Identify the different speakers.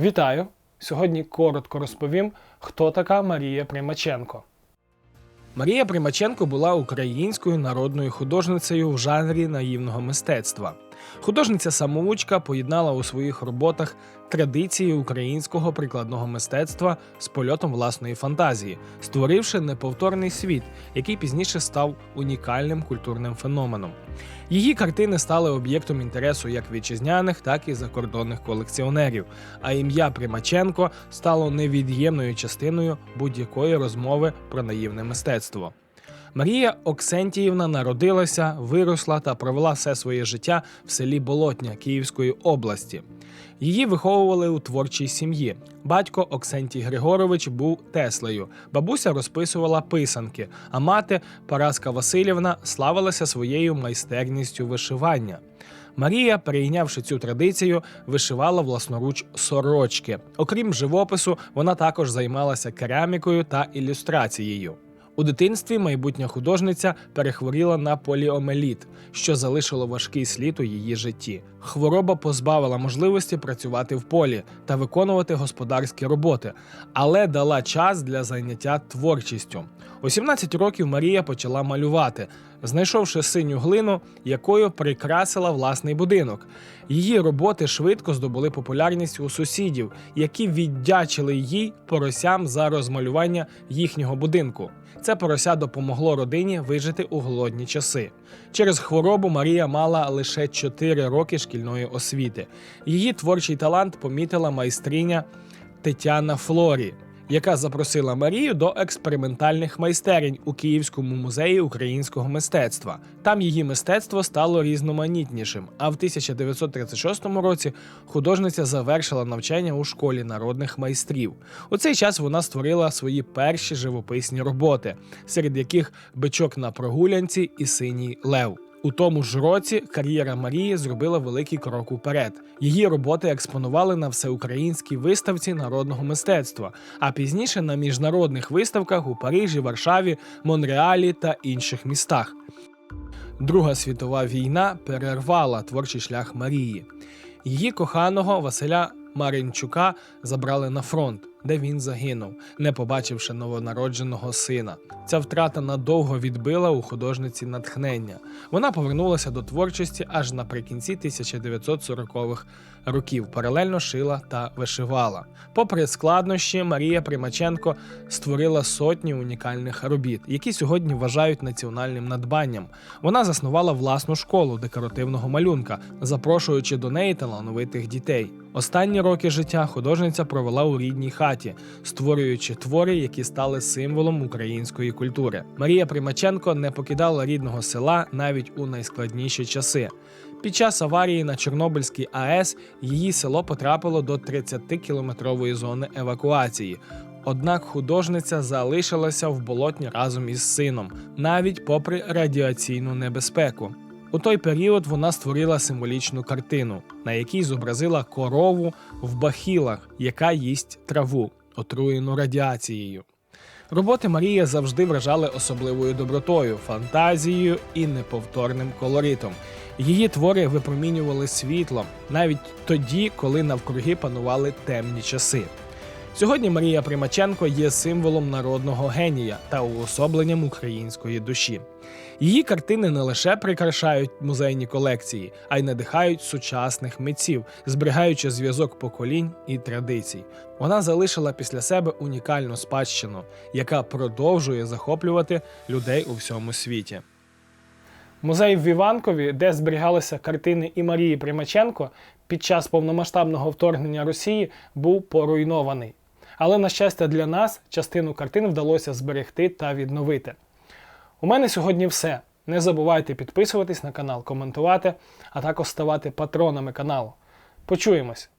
Speaker 1: Вітаю! Сьогодні коротко розповім, хто така Марія Примаченко. Марія Примаченко була українською народною художницею в жанрі наївного мистецтва. Художниця самоучка поєднала у своїх роботах традиції українського прикладного мистецтва з польотом власної фантазії, створивши неповторний світ, який пізніше став унікальним культурним феноменом. Її картини стали об'єктом інтересу як вітчизняних, так і закордонних колекціонерів. А ім'я Примаченко стало невід'ємною частиною будь-якої розмови про наївне мистецтво. Марія Оксентіївна народилася, виросла та провела все своє життя в селі Болотня Київської області. Її виховували у творчій сім'ї. Батько Оксентій Григорович був Теслею, бабуся розписувала писанки, а мати Параска Васильівна славилася своєю майстерністю вишивання. Марія, перейнявши цю традицію, вишивала власноруч сорочки. Окрім живопису, вона також займалася керамікою та ілюстрацією. У дитинстві майбутня художниця перехворіла на поліомеліт, що залишило важкий слід у її житті. Хвороба позбавила можливості працювати в полі та виконувати господарські роботи, але дала час для заняття творчістю. У 17 років Марія почала малювати, знайшовши синю глину, якою прикрасила власний будинок. Її роботи швидко здобули популярність у сусідів, які віддячили їй поросям за розмалювання їхнього будинку. Це порося допомогло родині вижити у голодні часи. Через хворобу Марія мала лише 4 роки шкільної освіти. Її творчий талант помітила майстриня Тетяна Флорі, яка запросила Марію до експериментальних майстерень у Київському музеї українського мистецтва. Там її мистецтво стало різноманітнішим. А в 1936 році художниця завершила навчання у школі народних майстрів. У цей час вона створила свої перші живописні роботи, серед яких бичок на прогулянці і синій лев. У тому ж році кар'єра Марії зробила великий крок уперед. Її роботи експонували на всеукраїнській виставці народного мистецтва, а пізніше на міжнародних виставках у Парижі, Варшаві, Монреалі та інших містах. Друга світова війна перервала творчий шлях Марії. Її коханого Василя Маринчука забрали на фронт, де він загинув, не побачивши новонародженого сина. Ця втрата надовго відбила у художниці натхнення. Вона повернулася до творчості аж наприкінці 1940-х років, паралельно шила та вишивала. Попри складнощі, Марія Примаченко створила сотні унікальних робіт, які сьогодні вважають національним надбанням. Вона заснувала власну школу декоративного малюнка, запрошуючи до неї талановитих дітей. Останні роки життя художниця провела у рідній хаті, створюючи твори, які стали символом української культури. Марія Примаченко не покидала рідного села навіть у найскладніші часи. Під час аварії на Чорнобильській АЕС її село потрапило до 30-кілометрової зони евакуації. Однак художниця залишилася в болотні разом із сином, навіть попри радіаційну небезпеку. У той період вона створила символічну картину, на якій зобразила корову в бахілах, яка їсть траву, отруєну радіацією. Роботи Марії завжди вражали особливою добротою, фантазією і неповторним колоритом. Її твори випромінювали світло навіть тоді, коли навкруги панували темні часи. Сьогодні Марія Примаченко є символом народного генія та уособленням української душі. Її картини не лише прикрашають музейні колекції, а й надихають сучасних митців, зберігаючи зв'язок поколінь і традицій. Вона залишила після себе унікальну спадщину, яка продовжує захоплювати людей у всьому світі. Музей в Іванкові, де зберігалися картини і Марії Примаченко, під час повномасштабного вторгнення Росії був поруйнований. Але, на щастя, для нас частину картин вдалося зберегти та відновити. У мене сьогодні все. Не забувайте підписуватись на канал, коментувати, а також ставати патронами каналу. Почуємось!